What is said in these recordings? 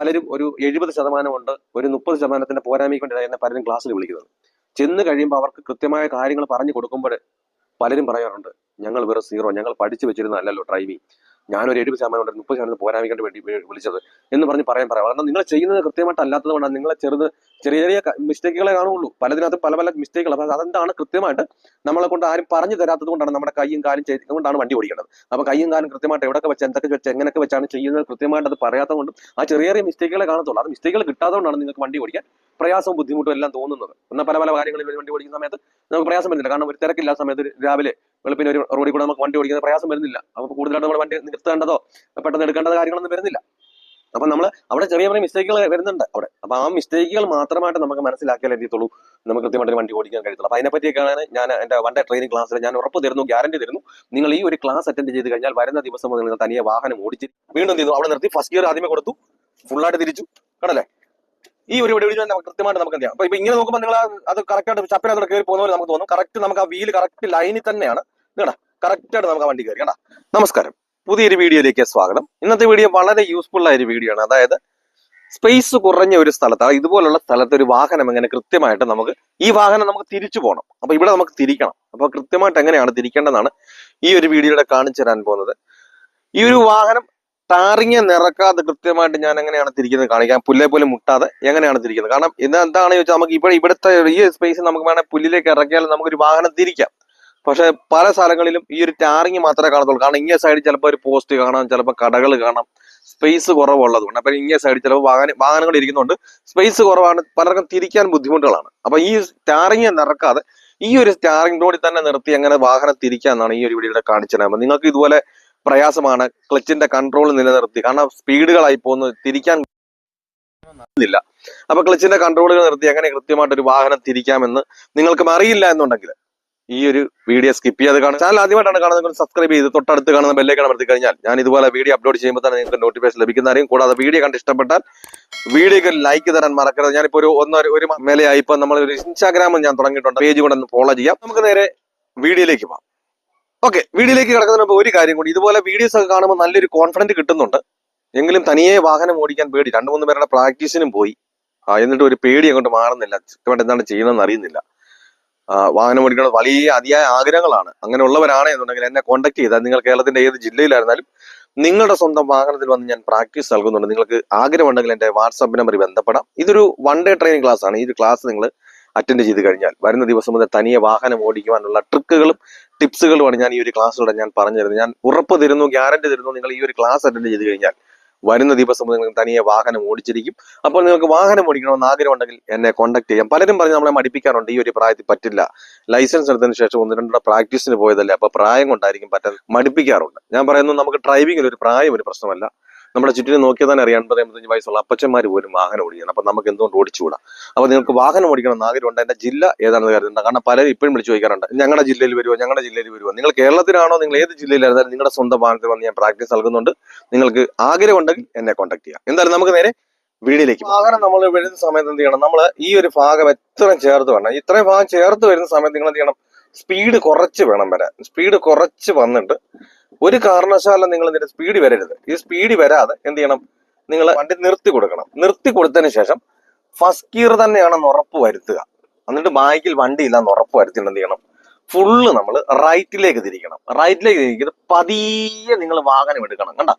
പലരും ഒരു എഴുപത് ശതമാനമുണ്ട് ഒരു മുപ്പത് ശതമാനത്തിന്റെ പോരായ്മയ്ക്ക് വേണ്ടി എന്നെ പലരും ക്ലാസ്സിൽ വിളിക്കുന്നത്. ചെന്ന് കഴിയുമ്പോൾ അവർക്ക് കൃത്യമായ കാര്യങ്ങൾ പറഞ്ഞു കൊടുക്കുമ്പോൾ പലരും പറയാറുണ്ട് ഞങ്ങൾ വെറും സീറോ ഞങ്ങൾ പഠിച്ചു വെച്ചിരുന്നതല്ലല്ലോ ഡ്രൈവിംഗ് ഞാനൊരു എഴുപത് ശതമാനം ഉണ്ട് മുപ്പത് ശതമാനം പോരായ്മയ്ക്ക് വേണ്ടി വിളിച്ചത് എന്ന് പറഞ്ഞ് പറയാൻ പറയാം. കാരണം നിങ്ങൾ ചെയ്യുന്നത് കൃത്യമായിട്ട് അല്ലാത്തത് കൊണ്ടാണ്. നിങ്ങളെ ചെറുത് ചെറിയ ചെറിയ മിസ്റ്റേക്കുകളെ കാണുള്ളൂ പലതിനകത്ത് പല പല മിസ്റ്റേക്കുകൾ അപ്പൊ അതെന്താണ്? കൃത്യമായിട്ട് നമ്മളെ കൊണ്ട് ആരും പറഞ്ഞു തരാത്തത് കൊണ്ടാണ് നമ്മുടെ കൈയും കാലും ചെയ്തുകൊണ്ടാണ് വണ്ടി ഓടിക്കേണ്ടത് അപ്പൊ കൈയും കാലും കൃത്യമായിട്ട് എവിടെയൊക്കെ വെച്ച് എന്തൊക്കെ വെച്ച് എങ്ങനെയൊക്കെ വെച്ചാണ് ചെയ്യുന്നത് കൃത്യമായിട്ട് അത് പറയാത്തത് കൊണ്ടും ആ ചെറിയ ചെറിയ മിസ്റ്റേക്കുകളെ കാണത്തുള്ളൂ. അത് മിസ്റ്റേക്കുകൾ കിട്ടാത്തതുകൊണ്ടാണ് നിങ്ങൾക്ക് വണ്ടി ഓടിക്കാൻ പ്രയാസവും ബുദ്ധിമുട്ടും എല്ലാം തോന്നുന്നത്. എന്നാൽ പല പല കാര്യങ്ങളിൽ വണ്ടി ഓടിക്കുന്ന സമയത്ത് നമുക്ക് പ്രയാസം വരുന്നില്ല. കാരണം ഒരു തിരക്കില്ലാത്ത സമയത്ത് രാവിലെ വെളുപ്പിന് ഒരു റോഡിൽ കൂടെ നമുക്ക് വണ്ടി ഓടിക്കുന്ന പ്രയാസം വരുന്നില്ല. അപ്പൊ കൂടുതലായിട്ട് നമ്മൾ വണ്ടി നിർത്തേണ്ടതോ പെട്ടെന്ന് എടുക്കേണ്ടതോ കാര്യങ്ങളൊന്നും വരുന്നില്ല. അപ്പൊ നമ്മൾ അവിടെ ചെറിയ ചെറിയ മിസ്റ്റേക്കുകൾ വരുന്നുണ്ട് അവിടെ. അപ്പൊ ആ മിസ്റ്റേക്കുകൾ മാത്രമായിട്ട് നമുക്ക് മനസ്സിലാക്കിയാൽ എത്തിയത്തുള്ളൂ നമുക്ക് കൃത്യമായിട്ട് വണ്ടി ഓടിക്കാൻ കഴിയത്തുള്ളൂ. അപ്പൊ അതിനെപ്പറ്റിയൊക്കെയാണ് ഞാൻ എന്റെ വണ്ടി ട്രെയിനിങ് ക്ലാസ്സിൽ ഞാൻ ഉറപ്പ് തരുന്നു ഗ്യാരണ്ടി തരുന്നു. നിങ്ങൾ ഈ ഒരു ക്ലാസ് അറ്റൻഡ് ചെയ്ത് കഴിഞ്ഞാൽ വരുന്ന ദിവസം മുതൽ നിങ്ങൾ തനിയെ വാഹനം ഓടിച്ച് വീണ്ടും ചെയ്തു? അവിടെ നിർത്തി ഫസ്റ്റ് ഗിയർ ആദ്യമേ കൊടുത്തു. ഫുള്ളായിട്ട് തിരിച്ചു. കണ്ടല്ലേ? ഈ ഒരു വീഡിയോ നമുക്ക് കൃത്യമായിട്ട് നമുക്ക് എന്ത് അപ്പൊ ഇപ്പൊ ഇങ്ങനെ നോക്കുമ്പോൾ നിങ്ങൾ അത് കറക്റ്റായിട്ട് ചപ്പിനകത്തോടെ കയറി പോകുന്നവർ നമുക്ക് തോന്നും. കറക്റ്റ് നമുക്ക് ആ വീൽ കറക്റ്റ് ലൈനിൽ തന്നെയാണ്. കേട്ടാ കറക്റ്റായിട്ട് നമുക്ക് ആ വണ്ടി കയറി. കേട്ടാ നമസ്കാരം. പുതിയൊരു വീഡിയോയിലേക്ക് സ്വാഗതം. ഇന്നത്തെ വീഡിയോ വളരെ യൂസ്ഫുൾ ആയ ഒരു വീഡിയോ ആണ്. അതായത് സ്പേസ് കുറഞ്ഞ ഒരു സ്ഥലത്ത് ഇതുപോലുള്ള സ്ഥലത്ത് ഒരു വാഹനം എങ്ങനെ കൃത്യമായിട്ട് നമുക്ക് ഈ വാഹനം നമുക്ക് തിരിച്ചു പോകണം അപ്പൊ ഇവിടെ നമുക്ക് തിരിക്കണം. അപ്പൊ കൃത്യമായിട്ട് എങ്ങനെയാണ് തിരിക്കേണ്ടതെന്നാണ് ഈ ഒരു വീഡിയോയുടെ കാണിച്ചു തരാൻ പോകുന്നത്. ഈ ഒരു വാഹനം ടാറിങ് നിറക്കാതെ കൃത്യമായിട്ട് ഞാൻ എങ്ങനെയാണ് തിരിക്കുന്നത് കാണിക്കാം. പുല്ലെ പോലെ മുട്ടാതെ എങ്ങനെയാണ് തിരിക്കുന്നത്? കാരണം ഇത് എന്താണെന്ന് ചോദിച്ചാൽ നമുക്ക് ഇവിടെ ഇവിടുത്തെ ഈ സ്പേസ് നമുക്ക് വേണമെങ്കിൽ പുല്ലിലേക്ക് ഇറക്കിയാൽ നമുക്കൊരു വാഹനം തിരിക്കാം. പക്ഷെ പല സ്ഥലങ്ങളിലും ഈ ഒരു ടാറിങ് മാത്രമേ കാണത്തുള്ളൂ. കാരണം ഇങ്ങനെ സൈഡിൽ ചിലപ്പോൾ ഒരു പോസ്റ്റ് കാണാം ചിലപ്പോൾ കടകൾ കാണാം. സ്പേസ് കുറവുള്ളത് കൊണ്ട് അപ്പൊ ഇങ്ങേ സൈഡിൽ ചിലപ്പോൾ വാഹന വാഹനങ്ങൾ ഇരിക്കുന്നുണ്ട്. സ്പേസ് കുറവാണ് പലർക്കും തിരിക്കാൻ ബുദ്ധിമുട്ടുകളാണ്. അപ്പൊ ഈ ടാറിങ് നിറക്കാതെ ഈ ഒരു ടാറിങ് റോഡിൽ തന്നെ നിർത്തി അങ്ങനെ വാഹനം തിരിക്കാന്നാണ് ഈ ഒരു വീഡിയോയുടെ കാണിച്ചത്. നിങ്ങൾക്ക് ഇതുപോലെ പ്രയാസമാണ് ക്ലച്ചിന്റെ കൺട്രോൾ നിലനിർത്തി. കാരണം സ്പീഡുകളായി പോകുന്ന തിരിക്കാൻ ില്ല അപ്പൊ ക്ലച്ചിന്റെ കൺട്രോളുകൾ നിർത്തി എങ്ങനെ കൃത്യമായിട്ട് ഒരു വാഹനം തിരിക്കാമെന്ന് നിങ്ങൾക്കും അറിയില്ല എന്നുണ്ടെങ്കിൽ ഈ ഒരു വീഡിയോ സ്കിപ്പ് ചെയ്യാതെ കാണും ചാനൽ ആദ്യമായിട്ടാണ് കാണുന്നത് സബ്സ്ക്രൈബ് ചെയ്ത് തൊട്ടടുത്ത് കാണുന്ന ബെല്ലേക്ക് അമർത്തി കഴിഞ്ഞാൽ ഞാൻ ഇതുപോലെ വീഡിയോ അപ്ലോഡ് ചെയ്യുമ്പോൾ തന്നെ നിങ്ങൾക്ക് നോട്ടിഫിക്കേഷൻ ലഭിക്കുന്നതായിരിക്കും കൂടാതെ വീഡിയോ കണ്ട് ഇഷ്ടപ്പെട്ടാൽ വീഡിയോക്ക് ലൈക്ക് തരാൻ മറക്കരുത്. ഞാനിപ്പോ ഒരു ഒന്നര ഒരു മേലെയായി. ഇപ്പൊ നമ്മൾ ഒരു ഇൻസ്റ്റാഗ്രാമും ഞാൻ തുടങ്ങിയിട്ടുണ്ട്. പേജ് കൂടെ ഒന്ന് ഫോളോ ചെയ്യാം. നമുക്ക് നേരെ വീഡിയോയിലേക്ക് പോകാം. ഓക്കെ വീഡിയോയിലേക്ക് കിടക്കുന്നതിന് ഒരു കാര്യം കൂടി. ഇതുപോലെ വീഡിയോസ് ഒക്കെ കാണുമ്പോൾ നല്ലൊരു കോൺഫിഡന്റ് കിട്ടുന്നുണ്ട്. എങ്കിലും തനിയെ വാഹനം ഓടിക്കാൻ പേടി. രണ്ടു മൂന്ന് പേരുടെ പ്രാക്ടീസിനും പോയി. എന്നിട്ട് ഒരു പേടി അങ്ങോട്ട് മാറുന്നില്ല. കൃത്യമായിട്ട് എന്താണ് ചെയ്യുന്നതെന്ന് അറിയുന്നില്ല. വാഹനം ഓടിക്കണം വലിയ അതിയായ ആഗ്രഹങ്ങളാണ്. അങ്ങനെയുള്ളവരാണ് എന്നുണ്ടെങ്കിൽ എന്നെ കോൺടാക്ട് ചെയ്താൽ നിങ്ങൾ കേരളത്തിന്റെ ഏത് ജില്ലയിലായിരുന്നാലും നിങ്ങളുടെ സ്വന്തം വാഹനത്തിൽ വന്ന് ഞാൻ പ്രാക്ടീസ് നൽകുന്നുണ്ട്. നിങ്ങൾക്ക് ആഗ്രഹമുണ്ടെങ്കിൽ എന്റെ വാട്സാപ്പ് നമ്പർ ബന്ധപ്പെടാം. ഇതൊരു വൺ ഡേ ട്രെയിനിങ് ക്ലാസ് ആണ്. ഈ ഒരു ക്ലാസ് നിങ്ങൾ അറ്റൻഡ് ചെയ്ത് കഴിഞ്ഞാൽ വരുന്ന ദിവസം മുതൽ തനിയെ വാഹനം ഓടിക്കുവാനുള്ള ട്രിക്കുകളും ടിപ്സുകളുമാണ് ഞാൻ ഈ ഒരു ക്ലാസ്സിലൂടെ ഞാൻ പറഞ്ഞു തരുന്നത് ഞാൻ ഉറപ്പ് തരുന്നു ഗ്യാരണ്ടി തരുന്നു നിങ്ങൾ ഈ ഒരു ക്ലാസ് അറ്റൻഡ് ചെയ്ത് കഴിഞ്ഞാൽ വരുന്ന ദിവസം നിങ്ങൾ തനിയെ വാഹനം ഓടിച്ചിരിക്കും. അപ്പോൾ നിങ്ങൾക്ക് വാഹനം ഓടിക്കണമെന്ന് ആഗ്രഹമുണ്ടെങ്കിൽ എന്നെ കോൺടാക്ട് ചെയ്യാം. പലരും പറഞ്ഞ് നമ്മളെ മടിപ്പിക്കാറുണ്ട് ഈ ഒരു പ്രായത്തിൽ പറ്റില്ല. ലൈസൻസ് എടുത്തതിന് ശേഷം ഒന്ന് രണ്ടോ പ്രാക്ടീസിന് പോയതല്ലേ? അപ്പൊ പ്രായം കൊണ്ടായിരിക്കും പറ്റാൻ മടിപ്പിക്കാറുണ്ട്. ഞാൻ പറയുന്നു നമുക്ക് ഡ്രൈവിംഗിൽ ഒരു പ്രായം ഒരു പ്രശ്നമല്ല. നമ്മുടെ ചുറ്റിനും നോക്കിയാൽ തന്നെ അറിയാം അൻപത് എൺപത്തഞ്ച് വയസ്സുള്ള അപ്പച്ചന്മാർ പോലും വാഹനം ഓടിക്കണം. അപ്പൊ നമുക്ക് എന്തുകൊണ്ട് ഓടിച്ചുകൂടാ? അപ്പൊ നിങ്ങൾക്ക് വാഹനം ഓടിക്കണം എന്ന് ആഗ്രഹമുണ്ട്. എന്റെ ജില്ല ഏതാണെന്ന് കരുതുന്നുണ്ട്. കാരണം പലരും ഇപ്പോഴും വിളിച്ചു ചോദിക്കാറുണ്ട്. ഞങ്ങളുടെ ജില്ലയിൽ വരുമോ ഞങ്ങളുടെ ജില്ലയിൽ വരുമോ നിങ്ങൾ കേരളത്തിലാണോ? നിങ്ങൾ ഏത് ജില്ലയിലായിരുന്നാലും നിങ്ങളുടെ സ്വന്തം വാഹനത്തിൽ വന്ന് ഞാൻ പ്രാക്ടീസ് നൽകുന്നുണ്ട്. നിങ്ങൾക്ക് ആഗ്രഹമുണ്ടെങ്കിൽ എന്നെ കോൺടാക്ട് ചെയ്യാം. എന്തായാലും നമുക്ക് നേരെ വീടിലേക്ക്. വാഹനം നമ്മൾ വരുന്ന സമയത്ത് എന്ത് ചെയ്യണം? നമ്മൾ ഈ ഒരു ഭാഗം എത്രയും ചേർത്ത് വേണം ഇത്രയും ഭാഗം ചേർത്ത് വരുന്ന സമയത്ത് നിങ്ങൾ എന്ത് ചെയ്യണം? സ്പീഡ് കുറച്ച് വേണം വരാൻ. സ്പീഡ് കുറച്ച് വന്നിട്ട് ഒരു കാരണവശാലും നിങ്ങൾ ഇതിന്റെ സ്പീഡ് വരരുത്. ഈ സ്പീഡ് വരാതെ എന്ത് ചെയ്യണം? നിങ്ങൾ വണ്ടി നിർത്തി കൊടുക്കണം. നിർത്തി കൊടുത്തതിന് ശേഷം ഫസ്റ്റ് ഗിയർ തന്നെയാണെന്ന് ഉറപ്പ് വരുത്തുക. എന്നിട്ട് ബാക്കിൽ വണ്ടി ഇല്ലാന്ന് ഉറപ്പ് വരുത്തിയിട്ട് എന്ത് ചെയ്യണം? ഫുള്ള് നമ്മൾ റൈറ്റിലേക്ക് തിരിക്കണം. റൈറ്റിലേക്ക് തിരിക്കുന്നത് പതിയെ നിങ്ങൾ വാഹനം എടുക്കണം. കണ്ട?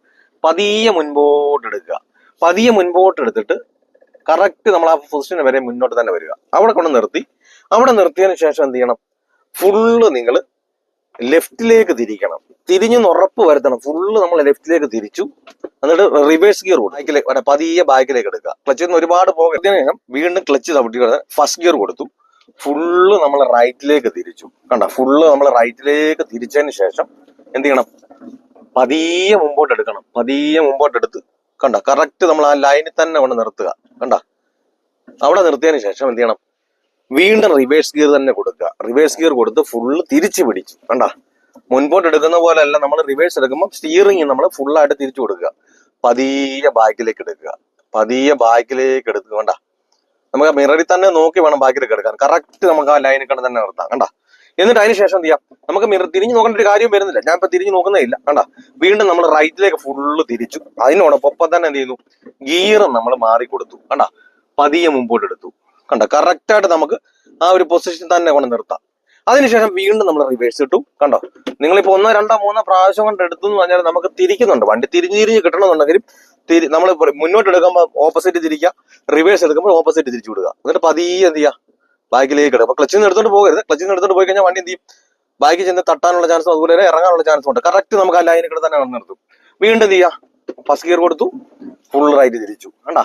പതിയെ മുൻപോട്ട് എടുക്കുക. പതിയെ മുൻപോട്ട് എടുത്തിട്ട് കറക്റ്റ് നമ്മൾ ആ പൊസിഷൻ വരെ മുന്നോട്ട് തന്നെ വരിക. അവിടെ കൊണ്ട് നിർത്തി. അവിടെ നിർത്തിയതിന് ശേഷം എന്ത് ചെയ്യണം? ഫുള്ള് നിങ്ങൾ ലെഫ്റ്റിലേക്ക് തിരിക്കണം. തിരിഞ്ഞു ഉറപ്പ് വരുത്തണം. ഫുള്ള് നമ്മൾ ലെഫ്റ്റിലേക്ക് തിരിച്ചു. എന്നിട്ട് റിവേഴ്സ് ഗിയർ കൊടുക്കും ബാക്കിലേക്ക് പതിയെ ബാക്കിലേക്ക് എടുക്കുക. ക്ലച്ചിൽ നിന്ന് ഒരുപാട് പോകും ശേഷം വീണ്ടും ക്ലച്ച് ചവിട്ടി ഫസ്റ്റ് ഗിയർ കൊടുത്തു. ഫുള്ള് നമ്മൾ റൈറ്റിലേക്ക് തിരിച്ചു. കണ്ട? ഫുള്ള് നമ്മൾ റൈറ്റിലേക്ക് തിരിച്ചതിന് ശേഷം എന്ത് ചെയ്യണം? പതിയെ മുമ്പോട്ട് എടുക്കണം. പതിയെ മുമ്പോട്ട് എടുത്ത്. കണ്ട? കറക്റ്റ് നമ്മൾ ആ ലൈനിൽ തന്നെ കൊണ്ട് നിർത്തുക. കണ്ട? അവിടെ നിർത്തിയതിന് ശേഷം എന്ത് ചെയ്യണം? വീണ്ടും റിവേഴ്സ് ഗിയർ തന്നെ കൊടുക്കുക. റിവേഴ്സ് ഗിയർ കൊടുത്ത് ഫുള്ള് തിരിച്ചു പിടിച്ചു. കണ്ട? മുൻപോട്ട് എടുക്കുന്ന പോലെ അല്ല നമ്മൾ റിവേഴ്സ് എടുക്കുമ്പോൾ സ്റ്റിയറിംഗ് നമ്മൾ ഫുള്ളായിട്ട് തിരിച്ചു കൊടുക്കുക. പതിയെ ബാക്കിലേക്ക് എടുക്കുക. പതിയെ ബാക്കിലേക്ക് എടുക്കുക. കണ്ട? നമുക്ക് മിററിൽ തന്നെ നോക്കി വേണം ബാക്കിലേക്ക് എടുക്കാൻ. കറക്റ്റ് നമുക്ക് ആ ലൈനിൽ കണ്ട് തന്നെ നിർത്താം. കണ്ട? എന്നിട്ട് അതിന് ശേഷം എന്ത് ചെയ്യാം? നമുക്ക് മിറർ തിരിഞ്ഞു നോക്കേണ്ട ഒരു കാര്യം വരുന്നില്ല. ഞാൻ ഇപ്പൊ തിരിഞ്ഞു നോക്കുന്നേ ഇല്ല കണ്ട? വീണ്ടും നമ്മൾ റൈറ്റിലേക്ക് ഫുള്ള് തിരിച്ചു. അതിനോടൊപ്പം തന്നെ എന്ത് ചെയ്യുന്നു? ഗിയർ നമ്മൾ മാറി കൊടുത്തു കണ്ട? പതിയെ മുമ്പോട്ട് എടുത്തു. കണ്ട? കറക്റ്റ് ആയിട്ട് നമുക്ക് ആ ഒരു പൊസിഷൻ തന്നെ കൊണ്ട് നിർത്താം. അതിനുശേഷം വീണ്ടും നമ്മൾ റിവേഴ്സ് ഇട്ടു. കണ്ടോ? നിങ്ങളിപ്പോ ഒന്നോ രണ്ടോ മൂന്നോ പ്രാവശ്യം കൊണ്ട് എടുത്തു എന്ന് പറഞ്ഞാൽ നമുക്ക് തിരിക്കുന്നുണ്ട്. വണ്ടി തിരിഞ്ഞ് തിരിഞ്ഞ് കിട്ടണമെന്നുണ്ടെങ്കിലും തിരി നമ്മൾ മുന്നോട്ട് എടുക്കുമ്പോൾ ഓപ്പോസിറ്റ് തിരിക്കുക. റിവേഴ്സ് എടുക്കുമ്പോൾ ഓപ്പോസിറ്റ് തിരിച്ചു വിടുക. എന്നിട്ട് പതിയെ എന്ത് ചെയ്യുക? ബാക്കിലേക്ക് ഇടുക. അപ്പൊ ക്ലച്ചിൽ നിന്ന് എടുത്തോണ്ട് പോകരുത്. ക്ലച്ചിൽ നിന്ന് എടുത്തോണ്ട് പോയി കഴിഞ്ഞാൽ വണ്ടി എന്ത് ചെയ്യും? ബാക്കി ചെന്ന് തട്ടാനുള്ള ചാൻസും അതുപോലെ തന്നെ ഇറങ്ങാനുള്ള ചാൻസും ഉണ്ട്. കറക്റ്റ് നമുക്ക് ആ ലൈനിൽ കൂടെ തന്നെ നിർത്തും. വീണ്ടും എന്ത് ചെയ്യുക? ഫസ്റ്റ് ഗിയർ കൊടുത്തു. ഫുൾ റൈറ്റ് തിരിച്ചു. കണ്ടാ?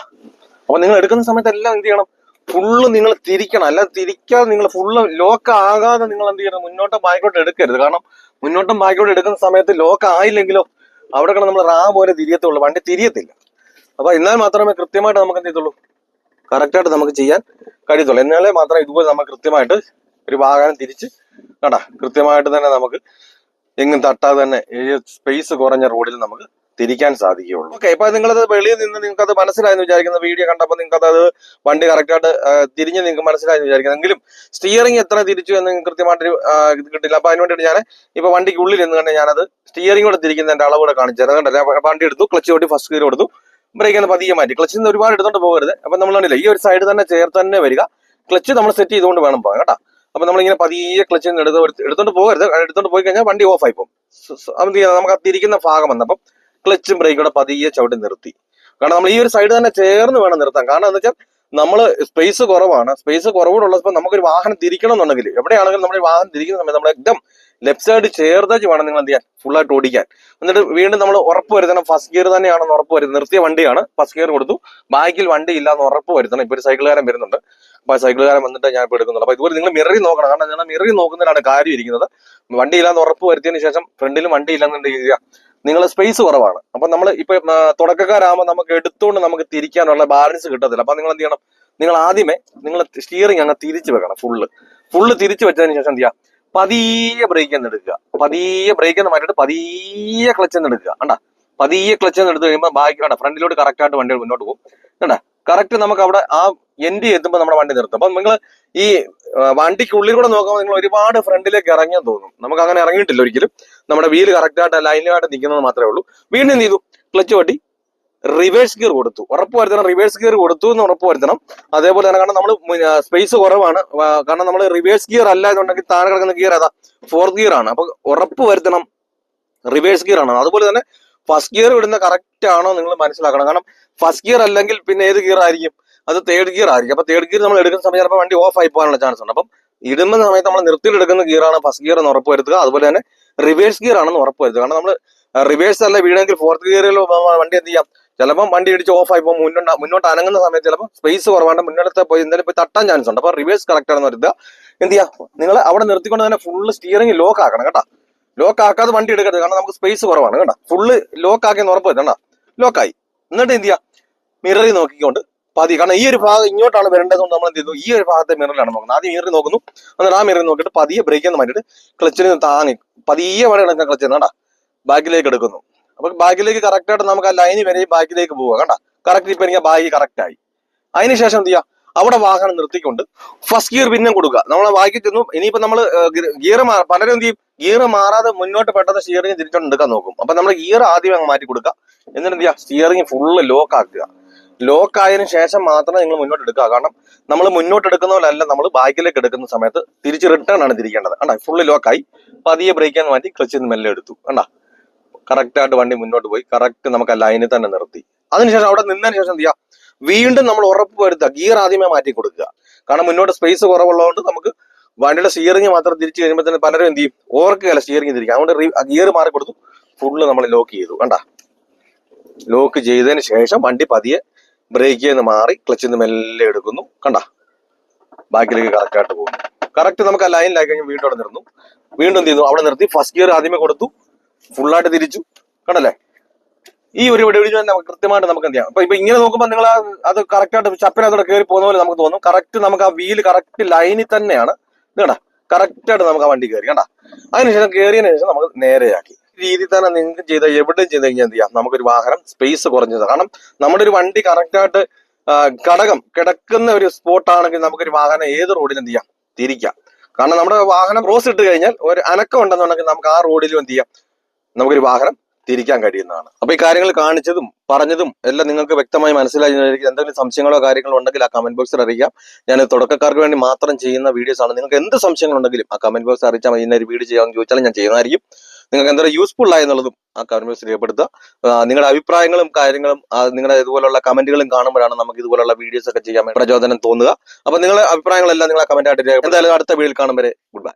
അപ്പൊ നിങ്ങൾ എടുക്കുന്ന സമയത്ത് എല്ലാം എന്ത് ചെയ്യണം? ഫുള്ള് നിങ്ങൾ തിരിക്കണം. അല്ല തിരിക്കാതെ നിങ്ങൾ ഫുള്ള് ലോക്ക് ആകാതെ നിങ്ങൾ എന്ത് ചെയ്യണം? മുന്നോട്ടും ബാക്കോട്ട് എടുക്കരുത്. കാരണം മുന്നോട്ടും ബാക്കോട്ട് എടുക്കുന്ന സമയത്ത് ലോക്ക് ആയില്ലെങ്കിലോ അവിടെ നമ്മൾ റാ പോലെ തിരിയത്തുള്ളൂ. വണ്ടി തിരിയത്തില്ല. അപ്പൊ എന്നാൽ മാത്രമേ കൃത്യമായിട്ട് നമുക്ക് എന്ത് ചെയ്യത്തുള്ളൂ? കറക്റ്റായിട്ട് നമുക്ക് ചെയ്യാൻ കഴിയത്തുള്ളൂ. എന്നാലേ മാത്രം ഇതുപോലെ നമുക്ക് കൃത്യമായിട്ട് ഒരു വാഹനം തിരിച്ച് കേട്ടാ കൃത്യമായിട്ട് തന്നെ നമുക്ക് എങ്ങും തട്ടാതെ തന്നെ സ്പേസ് കുറഞ്ഞ റോഡിൽ നമുക്ക് തിരിക്കാൻ സാധിക്കുകയുള്ളൂ. ഓക്കെ ഇപ്പൊ നിങ്ങളത് വെളിയിൽ നിന്ന് നിങ്ങൾക്ക് അത് മനസ്സിലായെന്ന് വിചാരിക്കുന്ന വീഡിയോ കണ്ടപ്പോൾ നിങ്ങൾക്ക് അത് വണ്ടി കറക്റ്റായിട്ട് തിരിഞ്ഞ് നിങ്ങൾക്ക് മനസ്സിലായെന്ന് വിചാരിക്കുന്നത് എങ്കിലും സ്റ്റിയറിംഗ് എത്ര തിരിച്ചു എന്ന് കൃത്യമായിട്ട് ഇത് കിട്ടില്ല. അപ്പൊ അതിന് വേണ്ടിയിട്ട് ഞാൻ ഇപ്പൊ വണ്ടിക്ക് ഉള്ളിൽ നിന്ന് കണ്ട് ഞാനത് സ്റ്റിയറിംഗ് കൂടെ തിരിക്കുന്നതിന്റെ അളവ് കൂടെ കാണിച്ചു കണ്ടല്ലേ വണ്ടി എടുത്തു ക്ലച്ച് ഓട്ടി ഫസ്റ്റ് ഗിയർ കൊടുത്തു. ബ്രേക്ക് ഒന്ന് പതിയെ മാറ്റി. ക്ലച്ചിൽ നിന്ന് ഒരുപാട് എടുത്തോണ്ട് പോകരുത്. അപ്പൊ നമ്മൾ കണ്ടില്ല ഈ ഒരു സൈഡ് തന്നെ ചേർത്ത് തന്നെ വരിക. ക്ലച്ച് നമ്മൾ സെറ്റ് ചെയ്തുകൊണ്ട് വേണം പോകാം കേട്ടോ? അപ്പൊ നമ്മളിങ്ങനെ പതിയെ ക്ലച്ചിൽ നിന്ന് എടുത്ത് എടുത്ത് എടുത്തോണ്ട് പോകരുത്. എടുത്തോണ്ട് പോയി കഴിഞ്ഞാൽ വണ്ടി ഓഫ് ആയി പോകും. നമുക്ക് തിരിക്കുന്ന ഭാഗം വന്നപ്പം ക്ലച്ചും ബ്രേക്കും കൂടെ പതിയെ ചവിട്ടി നിർത്തി. കാരണം നമ്മൾ ഈ ഒരു സൈഡ് തന്നെ ചേർന്ന് വേണം നിർത്താൻ. കാരണം എന്താ വെച്ചാൽ നമ്മൾ സ്പേസ് കുറവാണ്. സ്പേസ് കുറവുള്ളപ്പോൾ നമുക്കൊരു വാഹനം തിരിക്കണം എന്നുണ്ടെങ്കിൽ എവിടെയാണെങ്കിലും നമ്മൾ വാഹനം തിരിക്കുന്ന സമയത്ത് നമ്മൾ എക്ദം ലെഫ്റ്റ് സൈഡ് ചേർത്തേച്ച് വേണം നിങ്ങൾ എന്ത് ചെയ്യാൻ? ഫുള്ളായിട്ട് ഓടിക്കാൻ. എന്നിട്ട് വീണ്ടും നമ്മൾ ഉറപ്പ് വരുത്തണം. ഫസ്റ്റ് ഗിയർ തന്നെയാണെന്ന് ഉറപ്പ് വരുത്തുന്നത്. നിർത്തിയ വണ്ടിയാണ്. ഫസ്റ്റ് ഗിയർ കൊടുത്തു. ബാക്കിൽ വണ്ടി ഇല്ല എന്ന് ഉറപ്പ് വരുത്തണം. ഇപ്പൊ ഒരു സൈക്കിളുകാരൻ വരുന്നുണ്ട്. അപ്പൊ ആ സൈക്കിളുകാരൻ വന്നിട്ട് ഞാൻ ഇപ്പോൾ എടുക്കുന്നുള്ളൂ. അപ്പൊ ഇതുപോലെ നിങ്ങൾ മിററി നോക്കണം. കാരണം നിങ്ങൾ മിററി നോക്കുന്നതിനാണ് കാര്യം ഇരിക്കുന്നത് വണ്ടി ഇല്ലാന്ന് ഉറപ്പ് വരുത്തിയതിന് ശേഷം ഫ്രണ്ടിലും വണ്ടി ഇല്ലെന്നുണ്ടെങ്കിൽ നിങ്ങൾ സ്പേസ് കുറവാണ്. അപ്പൊ നമ്മൾ ഇപ്പൊ തുടക്കക്കാരാകുമ്പോൾ നമുക്ക് എടുത്തുകൊണ്ട് നമുക്ക് തിരിക്കാനുള്ള ബാലൻസ് കിട്ടത്തില്ല. അപ്പൊ നിങ്ങൾ എന്ത് ചെയ്യണം? നിങ്ങൾ ആദ്യമേ നിങ്ങൾ സ്റ്റിയറിംഗ് അങ്ങ് തിരിച്ചു വെക്കണം ഫുള്ള് ഫുള്ള് തിരിച്ചു വെച്ചതിന് ശേഷം എന്ത് ചെയ്യാം? പതിയെ ബ്രേക്ക് എന്ന് എടുക്കുക. പതിയെ ബ്രേക്ക് എന്ന് മാറ്റിയിട്ട് പതിയെ ക്ലച്ച് എന്ന് എടുക്കുക. കണ്ട? പതിയെ ക്ലച്ച് എന്ന് എടുത്ത് കഴിയുമ്പോൾ ബാക്കി കണ്ട ഫ്രണ്ടിലോട്ട് കറക്റ്റ് ആയിട്ട് വണ്ടികൾ മുന്നോട്ട് പോകും. കണ്ടാ? കറക്റ്റ് നമുക്ക് അവിടെ ആ എൻഡ് എത്തുമ്പോൾ നമ്മുടെ വണ്ടി നിർത്തും. അപ്പൊ നിങ്ങൾ ഈ വണ്ടിക്കുള്ളിൽ കൂടെ നോക്കുമ്പോൾ നിങ്ങൾ ഒരുപാട് ഫ്രണ്ടിലേക്ക് ഇറങ്ങിയെന്ന് തോന്നും. നമുക്ക് അങ്ങനെ ഇറങ്ങിയിട്ടില്ല ഒരിക്കലും. നമ്മുടെ വീൽ കറക്റ്റ് ആയിട്ട് ലൈനിലായിട്ട് നിൽക്കുന്നത് മാത്രമേ ഉള്ളൂ. വീണ്ടും ചെയ്തു? ക്ലച്ച് വട്ടി റിവേഴ്സ് ഗിയർ കൊടുത്തു. ഉറപ്പ് വരുത്തണം റിവേഴ്സ് ഗിയർ കൊടുത്തു എന്ന് ഉറപ്പ് വരുത്തണം. അതേപോലെ തന്നെ കാരണം നമ്മൾ സ്പേസ് കുറവാണ്. കാരണം നമ്മൾ റിവേഴ്സ് ഗിയർ അല്ല എന്നുണ്ടെങ്കിൽ താഴെ കിടക്കുന്ന ഗിയർ അതാ ഫോർത്ത് ഗിയർ ആണ്. അപ്പൊ ഉറപ്പ് വരുത്തണം റിവേഴ്സ് ഗിയർ ആണ്. അതുപോലെ തന്നെ ഫസ്റ്റ് ഗിയർ വിടുന്ന കറക്റ്റ് ആണോ നിങ്ങൾ മനസ്സിലാക്കണം. കാരണം ഫസ്റ്റ് ഗിയർ അല്ലെങ്കിൽ പിന്നെ ഏത് ഗിയർ ആയിരിക്കും? അത് തേർഡ് ഗിയർ ആയിരിക്കും. അപ്പൊ തേർഡ് ഗിയർ നമ്മൾ എടുക്കുന്ന സമയത്ത് ചിലപ്പോൾ വണ്ടി ഓഫ് ആയി പോകാനുള്ള ചാൻസ് ഉണ്ട്. അപ്പം ഇടുന്ന സമയത്ത് നമ്മൾ നിർത്തിയിലെടുക്കുന്ന ഗിയർ ആണ് ഫസ്റ്റ് ഗിയർ എന്ന് ഉറപ്പ് വരുത്തുക അതുപോലെ തന്നെ റിവേഴ്സ് ഗിയർ ആണെന്ന് ഉറപ്പ് വരുത്തുക കാരണം നമ്മൾ റിവേഴ്സ് അല്ല വീണെങ്കിൽ ഫോർത്ത് ഗിയറിൽ വണ്ടി എന്ത് ചെയ്യാം? ചിലപ്പോൾ വണ്ടി ഇടിച്ച് ഓഫ് ആയി പോകും മുന്നോട്ട് മുന്നോട്ട് അനങ്ങുന്ന സമയത്ത് ചിലപ്പോൾ സ്പേസ് കുറവാണ്ട് മുന്നോട്ട് പോയി എന്തായാലും പോയി തട്ടാൻ ചാൻസ് ഉണ്ട്. അപ്പോൾ റിവേഴ്സ് കറക്റ്റ് ആണെന്ന് വരുത്തുക. എന്ത് ചെയ്യാം? നിങ്ങൾ അവിടെ നിർത്തിക്കൊണ്ട് തന്നെ ഫുള്ള് സ്റ്റിയറിംഗ് ലോക്ക് ആക്കണം കേട്ടോ. ലോക്ക് ആക്കാതെ വണ്ടി എടുക്കരുത്. കാരണം നമുക്ക് സ്പേസ് കുറവാണ് കേട്ടോ. ഫുള്ള് ലോക്ക് ആക്കിയെന്ന് ഉറപ്പ് വരുത്തണ്ട ലോക്കായി. എന്നിട്ട് എന്ത് ചെയ്യാം? മിററിൽ നോക്കിക്കൊണ്ട് പതി. കാരണം ഈ ഒരു ഭാഗം ഇങ്ങോട്ടാണ് വരേണ്ടതുകൊണ്ട് നമ്മൾ എന്ത് ചെയ്തു ഈ ഒരു ഭാഗത്തെ മിററിലാണ് നോക്കുന്നത്. ആദ്യം മിററിൽ നോക്കുന്നു. എന്നിട്ട് ആ മിററിൽ നോക്കിയിട്ട് പതിയെ ബ്രേക്ക് എന്ന് മാറ്റിയിട്ട് ക്ലച്ചിന് താങ്ങി. പതിയെ വഴി ഇളക്കാൻ ക്ലച്ച് കണ്ടാ ബാക്കിലേക്ക് എടുക്കുന്നു. അപ്പൊ ബാക്കിലേക്ക് കറക്റ്റ് ആയിട്ട് നമുക്ക് ആ ലൈനിൽ വരെയും ബാക്കിലേക്ക് പോവുക കണ്ട കറക്റ്റ് ഇപ്പൊ എനിക്ക് ബാഗ് കറക്റ്റ് ആയി. അതിനുശേഷം എന്ത് ചെയ്യാം? അവിടെ വാഹനം നിർത്തിക്കൊണ്ട് ഫസ്റ്റ് ഗിയർ പിന്നെ കൊടുക്കുക. നമ്മൾ വായിക്കി ചെന്നു ഇനിയിപ്പോ നമ്മൾ ഗിയർ പലരും എന്ത് ചെയ്യും? ഗിയർ മാറാതെ മുന്നോട്ട് പെട്ടെന്ന് സ്റ്റിയറിംഗ് തിരിച്ചോണ്ട് എടുക്കാൻ നോക്കും. അപ്പൊ നമ്മൾ ഗിയർ ആദ്യം അങ്ങ് മാറ്റി കൊടുക്കുക. എന്നിട്ട് എന്ത് ചെയ്യുക? സ്റ്റിയറിംഗ് ഫുള്ള് ലോക്ക് ആക്കുക. ലോക്ക് ആയതിനു ശേഷം മാത്രമേ നിങ്ങൾ മുന്നോട്ട് എടുക്കുക. കാരണം നമ്മൾ മുന്നോട്ട് എടുക്കുന്ന പോലെയല്ല നമ്മൾ ബാക്കിലേക്ക് എടുക്കുന്ന സമയത്ത് തിരിച്ച് റിട്ടേൺ ആണ് തിരിക്കേണ്ടത്. കണ്ടാ? ഫുള്ള് ലോക്കായി പതിയെ ബ്രേക്ക് മാറ്റി ക്ലച്ചിൽ നിന്ന് മെല്ലെ എടുത്തു. കണ്ടാ? കറക്റ്റ് ആയിട്ട് വണ്ടി മുന്നോട്ട് പോയി. കറക്റ്റ് നമുക്ക് ആ ലൈനിൽ തന്നെ നിർത്തി. അതിനുശേഷം അവിടെ നിന്നതിന് ശേഷം എന്ത് ചെയ്യാം വീണ്ടും നമ്മൾ ഉറപ്പ് വരുത്തുക. ഗിയർ ആദ്യമേ മാറ്റി കൊടുക്കുക. കാരണം മുന്നോട്ട് സ്പേസ് കുറവുള്ളതുകൊണ്ട് നമുക്ക് വണ്ടിയുടെ സ്റ്റിയറിംഗ് മാത്രം തിരിച്ചു കഴിയുമ്പോൾ തന്നെ പലരും എന്ത് ചെയ്യും? ഓർക്കുകയല്ല സ്റ്റിയറിംഗ് തിരിക്കുക അതുകൊണ്ട് ഗിയർ മാറി കൊടുത്തു. ഫുള്ള് നമ്മൾ ലോക്ക് ചെയ്തു. കണ്ട? ലോക്ക് ചെയ്തതിന് ശേഷം വണ്ടി പതിയെ ബ്രേക്കിൽ നിന്ന് മാറി ക്ലച്ചിൽ നിന്ന് മെല്ലെ എടുക്കുന്നു. കണ്ട? ബാക്കിലേക്ക് കറക്റ്റായിട്ട് പോകുന്നു. കറക്റ്റ് നമുക്ക് ആ ലൈനിലായി കഴിഞ്ഞ് വീണ്ടും അവിടെ നിർന്നു. വീണ്ടും എന്ത് ചെയ്യുന്നു അവിടെ നിർത്തി. ഫസ്റ്റ് ഗിയർ ആദ്യമേ കൊടുത്തു. ഫുള്ളായിട്ട് തിരിച്ചു. കണ്ടല്ലേ? ഈ ഒരു ഇവിടെ നമുക്ക് കൃത്യമായിട്ട് നമുക്ക് എന്ത് ചെയ്യാം? അപ്പൊ ഇപ്പൊ ഇങ്ങനെ നോക്കുമ്പോൾ നിങ്ങൾ അത് കറക്റ്റ് ആയിട്ട് ചപ്പിനകത്തോടെ കയറി പോകുന്ന പോലെ നമുക്ക് തോന്നും. കറക്റ്റ് നമുക്ക് ആ വീൽ കറക്റ്റ് ലൈനിൽ തന്നെയാണ്. ഇത് കണ്ട? കറക്റ്റ് ആയിട്ട് നമുക്ക് ആ വണ്ടി കയറി കണ്ട? അതിനുശേഷം കയറിയതിനു ശേഷം നമുക്ക് നേരെയാക്കി. രീതി തന്നെ നിങ്ങൾക്ക് ചെയ്ത എവിടെയും ചെയ്ത് കഴിഞ്ഞാൽ എന്ത് ചെയ്യാം? നമുക്കൊരു വാഹനം സ്പേസ് കുറഞ്ഞത്. കാരണം നമ്മുടെ ഒരു വണ്ടി കറക്റ്റ് ആയിട്ട് ആ, ഘടകം കിടക്കുന്ന ഒരു സ്പോട്ടാണെങ്കിൽ നമുക്കൊരു വാഹനം ഏത് റോഡിൽ എന്ത് ചെയ്യാം? തിരിക്കാം. കാരണം നമ്മുടെ വാഹനം ക്രോസ് ഇട്ട് കഴിഞ്ഞാൽ ഒരു അനക്കം ഉണ്ടെന്നുണ്ടെങ്കിൽ നമുക്ക് ആ റോഡിലും എന്ത് ചെയ്യാം? നമുക്കൊരു വാഹനം തിരിക്കാൻ കഴിയുന്നതാണ്. അപ്പൊ ഈ കാര്യങ്ങൾ കാണിച്ചതും പറഞ്ഞതും എല്ലാം നിങ്ങൾക്ക് വ്യക്തമായി മനസ്സിലായി. എന്തെങ്കിലും സംശയങ്ങളോ കാര്യങ്ങളോ ഉണ്ടെങ്കിൽ ആ കമന്റ് ബോക്സിൽ അറിയിക്കാം. ഞാൻ തുടക്കക്കാർക്ക് വേണ്ടി മാത്രം ചെയ്യുന്ന വീഡിയോസ് ആണ്. നിങ്ങൾക്ക് എന്ത് സംശയങ്ങളുണ്ടെങ്കിലും ആ കമന്റ് ബോക്സ് അറിയിച്ചാൽ മതി. ഒരു വീഡിയോ ചെയ്യാമെന്ന് ചോദിച്ചാൽ ഞാൻ ചെയ്യുന്നതായിരിക്കും. നിങ്ങൾക്ക് എന്തെങ്കിലും യൂസ്ഫുൾ ആയെന്നുള്ളതും ആ കമന്റ് ബോക്സിൽ രേഖപ്പെടുത്തുക. നിങ്ങളുടെ അഭിപ്രായങ്ങളും കാര്യങ്ങളും നിങ്ങളുടെ ഇതുപോലുള്ള കമന്റുകളും കാണുമ്പോഴാണ് നമുക്ക് ഇതുപോലുള്ള വീഡിയോസ് ഒക്കെ ചെയ്യാൻ പ്രചോദനം തോന്നുക. അപ്പൊ നിങ്ങളുടെ അഭിപ്രായങ്ങളെല്ലാം നിങ്ങളെ കമന്റ് ആയിട്ട്. എന്തായാലും അടുത്ത വീഡിയോയിൽ കാണും വരെ. Good bye